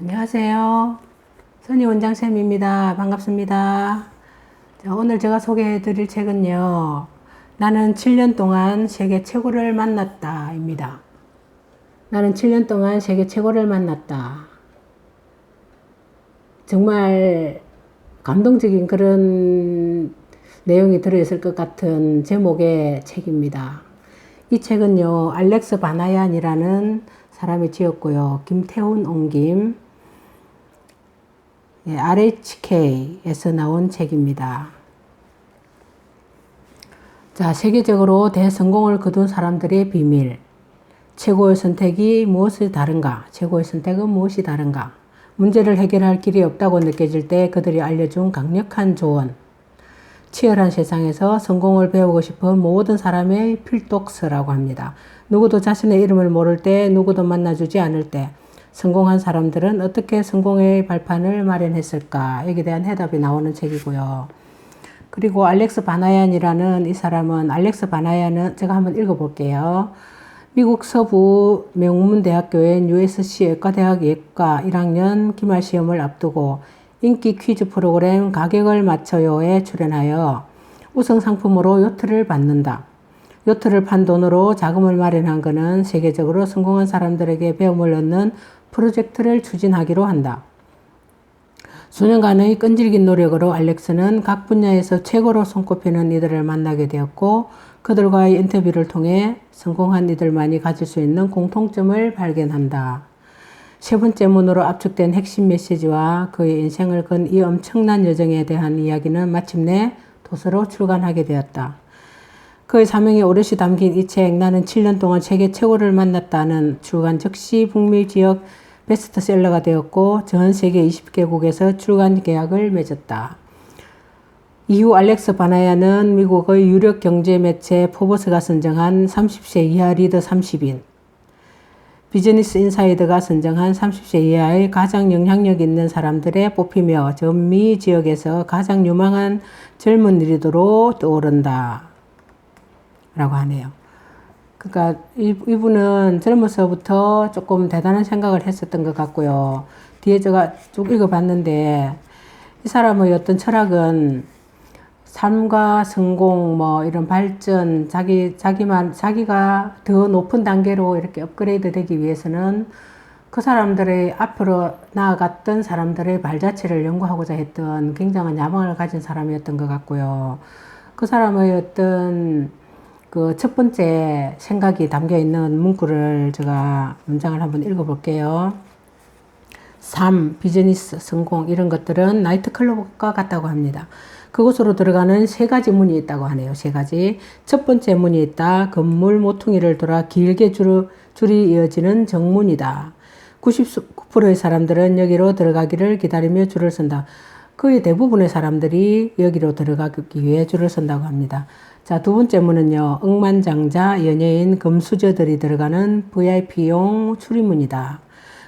안녕하세요. 선희 원장쌤입니다. 반갑습니다. 자, 오늘 제가 소개해 드릴 책은요. 나는 7년 동안 세계 최고를 만났다. 입니다. 나는 7년 동안 세계 최고를 만났다. 정말 감동적인 그런 내용이 들어있을 것 같은 제목의 책입니다. 이 책은요, 알렉스 바나얀이라는 사람이 지었고요. 김태훈 옹김, 예, RHK에서 나온 책입니다. 자, 세계적으로 대성공을 거둔 사람들의 비밀. 최고의 선택이 무엇이 다른가? 최고의 선택은 무엇이 다른가? 문제를 해결할 길이 없다고 느껴질 때 그들이 알려준 강력한 조언. 치열한 세상에서 성공을 배우고 싶은 모든 사람의 필독서라고 합니다. 누구도 자신의 이름을 모를 때, 누구도 만나주지 않을 때, 성공한 사람들은 어떻게 성공의 발판을 마련했을까? 여기에 대한 해답이 나오는 책이고요. 그리고 알렉스 바나얀이라는 이 사람은, 알렉스 바나얀은 제가 한번 읽어볼게요. 미국 서부 명문대학교의 USC 의과대학 예과 1학년 기말 시험을 앞두고 인기 퀴즈 프로그램 가격을 맞춰요에 출연하여 우승 상품으로 요트를 받는다. 요트를 판 돈으로 자금을 마련한 그는 세계적으로 성공한 사람들에게 배움을 얻는 프로젝트를 추진하기로 한다. 수년간의 끈질긴 노력으로 알렉스는 각 분야에서 최고로 손꼽히는 이들을 만나게 되었고 그들과의 인터뷰를 통해 성공한 이들만이 가질 수 있는 공통점을 발견한다. 세 번째 문으로 압축된 핵심 메시지와 그의 인생을 건 이 엄청난 여정에 대한 이야기는 마침내 도서로 출간하게 되었다. 그의 사명이 오롯이 담긴 이 책, 나는 7년 동안 세계 최고를 만났다는 출간 즉시 북미 지역 베스트셀러가 되었고 전 세계 20개국에서 출간 계약을 맺었다. 이후 알렉스 바나야는 미국의 유력 경제 매체 포버스가 선정한 30세 이하 리더 30인, 비즈니스 인사이드가 선정한 30세 이하의 가장 영향력 있는 사람들에 뽑히며 전미 지역에서 가장 유망한 젊은 리더로 떠오른다. 라고 하네요. 그러니까 이분은 젊어서부터 조금 대단한 생각을 했었던 것 같고요. 뒤에 제가 쭉 읽어봤는데 이 사람의 어떤 철학은 삶과 성공, 뭐 이런 발전, 자기 자기만 자기가 더 높은 단계로 이렇게 업그레이드 되기 위해서는 그 사람들의 앞으로 나아갔던 사람들의 발자취를 연구하고자 했던 굉장한 야망을 가진 사람이었던 것 같고요. 그 사람의 어떤 그 첫 번째 생각이 담겨 있는 문구를 제가 문장을 한번 읽어볼게요. 삶, 비즈니스, 성공 이런 것들은 나이트클럽과 같다고 합니다. 그곳으로 들어가는 세 가지 문이 있다고 하네요. 세 가지. 첫 번째 문이 있다. 건물 모퉁이를 돌아 길게 줄, 줄이 이어지는 정문이다. 99%의 사람들은 여기로 들어가기를 기다리며 줄을 선다. 거의 대부분의 사람들이 여기로 들어가기 위해 줄을 선다고 합니다. 자, 두 번째 문은요. 억만장자, 연예인, 금수저들이 들어가는 VIP용 출입문이다.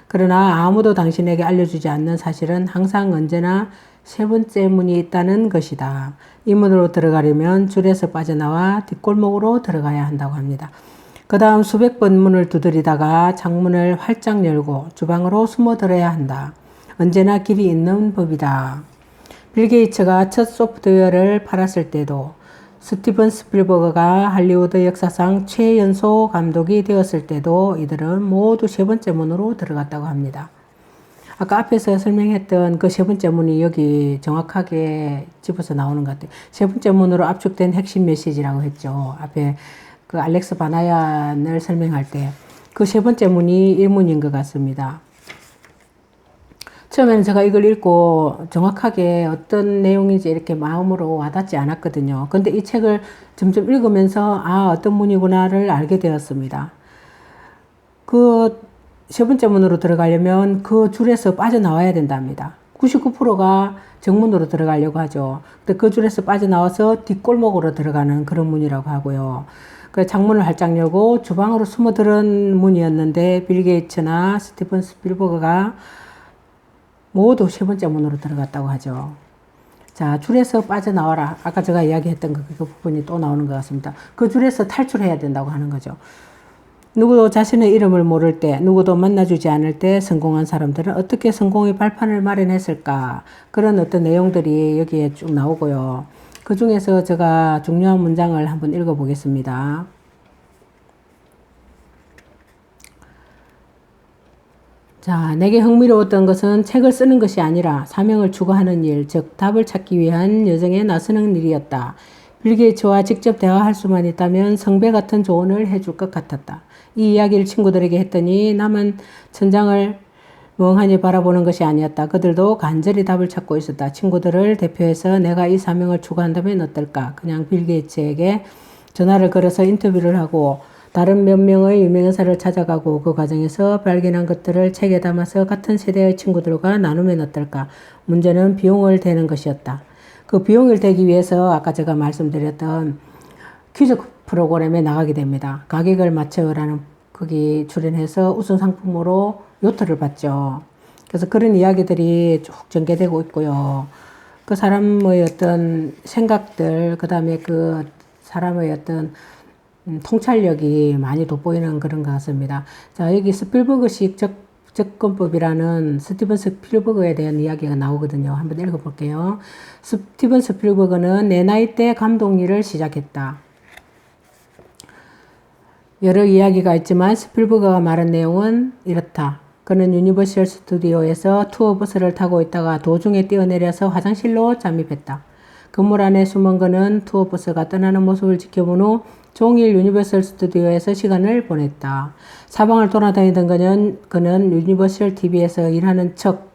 그러나 아무도 당신에게 알려주지 않는 사실은 항상 언제나 세 번째 문이 있다는 것이다. 이 문으로 들어가려면 줄에서 빠져나와 뒷골목으로 들어가야 한다고 합니다. 그 다음 수백 번 문을 두드리다가 창문을 활짝 열고 주방으로 숨어 들어야 한다. 언제나 길이 있는 법이다. 빌 게이츠가 첫 소프트웨어를 팔았을 때도 스티븐 스필버그가 할리우드 역사상 최연소 감독이 되었을 때도 이들은 모두 세 번째 문으로 들어갔다고 합니다. 아까 앞에서 설명했던 그 세 번째 문이 여기 정확하게 집어서 나오는 것 같아요. 세 번째 문으로 압축된 핵심 메시지라고 했죠. 앞에 그 알렉스 바나얀을 설명할 때 그 세 번째 문이 일문인 것 같습니다. 처음에는 제가 이걸 읽고 정확하게 어떤 내용인지 이렇게 마음으로 와닿지 않았거든요. 근데 이 책을 점점 읽으면서 아, 어떤 문이구나를 알게 되었습니다. 그 세 번째 문으로 들어가려면 그 줄에서 빠져나와야 된답니다. 99%가 정문으로 들어가려고 하죠. 근데 그 줄에서 빠져나와서 뒷골목으로 들어가는 그런 문이라고 하고요. 그 창문을 활짝 열고 주방으로 숨어들은 문이었는데 빌 게이츠나 스티븐 스필버그가 모두 세 번째 문으로 들어갔다고 하죠. 자, 줄에서 빠져나와라. 아까 제가 이야기했던 그, 그 부분이 또 나오는 것 같습니다. 그 줄에서 탈출해야 된다고 하는 거죠. 누구도 자신의 이름을 모를 때, 누구도 만나주지 않을 때 성공한 사람들은 어떻게 성공의 발판을 마련했을까? 그런 어떤 내용들이 여기에 쭉 나오고요. 그 중에서 제가 중요한 문장을 한번 읽어보겠습니다. 자, 내게 흥미로웠던 것은 책을 쓰는 것이 아니라 사명을 추구하는 일, 즉 답을 찾기 위한 여정에 나서는 일이었다. 빌 게이츠와 직접 대화할 수만 있다면 성배 같은 조언을 해줄 것 같았다. 이 이야기를 친구들에게 했더니 나만 천장을 멍하니 바라보는 것이 아니었다. 그들도 간절히 답을 찾고 있었다. 친구들을 대표해서 내가 이 사명을 추구한다면 어떨까? 그냥 빌 게이츠에게 전화를 걸어서 인터뷰를 하고 다른 몇 명의 유명인사를 찾아가고 그 과정에서 발견한 것들을 책에 담아서 같은 세대의 친구들과 나누면 어떨까? 문제는 비용을 대는 것이었다. 그 비용을 대기 위해서 아까 제가 말씀드렸던 퀴즈 프로그램에 나가게 됩니다. 가격을 맞춰라는 거기 출연해서 우선 상품으로 요트를 받죠. 그래서 그런 이야기들이 쭉 전개되고 있고요. 그 사람의 어떤 생각들, 그 다음에 그 사람의 어떤 음, 통찰력이 많이 돋보이는 그런 것 같습니다. 자, 여기 스필버그식 적, 접근법이라는 스티븐 스필버그에 대한 이야기가 나오거든요. 한번 읽어볼게요. 스티븐 스필버그는 내 나이 때 감독 일을 시작했다. 여러 이야기가 있지만 스필버그가 말한 내용은 이렇다. 그는 유니버셜 스튜디오에서 투어 버스를 타고 있다가 도중에 뛰어내려서 화장실로 잠입했다. 건물 안에 숨은 그는 투어 버스가 떠나는 모습을 지켜본 후 종일 유니버설 스튜디오에서 시간을 보냈다. 사방을 돌아다니던 그는, 그는 유니버설 TV에서 일하는 척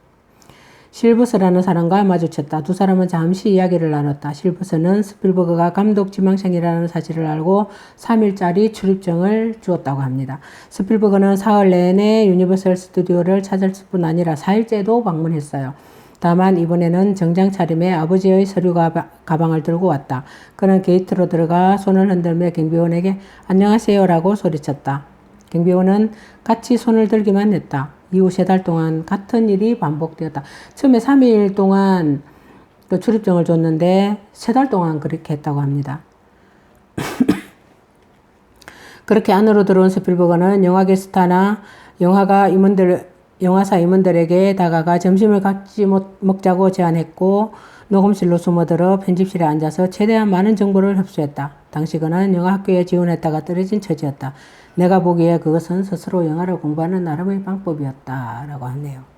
실버스라는 사람과 마주쳤다. 두 사람은 잠시 이야기를 나눴다. 실버스는 스필버그가 감독 지망생이라는 사실을 알고 3일짜리 출입증을 주었다고 합니다. 스필버그는 사흘 내내 유니버설 스튜디오를 찾을 뿐 아니라 4일째도 방문했어요. 다만 이번에는 정장 차림에 아버지의 서류 가방을 들고 왔다. 그는 게이트로 들어가 손을 흔들며 경비원에게 안녕하세요라고 소리쳤다. 경비원은 같이 손을 들기만 했다. 이후 세 달 동안 같은 일이 반복되었다. 처음에 3일 동안 그 출입증을 줬는데 세 달 동안 그렇게 했다고 합니다. 그렇게 안으로 들어온 스필버거는 영화계 스타나 영화가 임원들 영화사 임원들에게 다가가 점심을 같이 먹자고 제안했고 녹음실로 숨어들어 편집실에 앉아서 최대한 많은 정보를 흡수했다. 당시 그는 영화학교에 지원했다가 떨어진 처지였다. 내가 보기에 그것은 스스로 영화를 공부하는 나름의 방법이었다. 라고 하네요.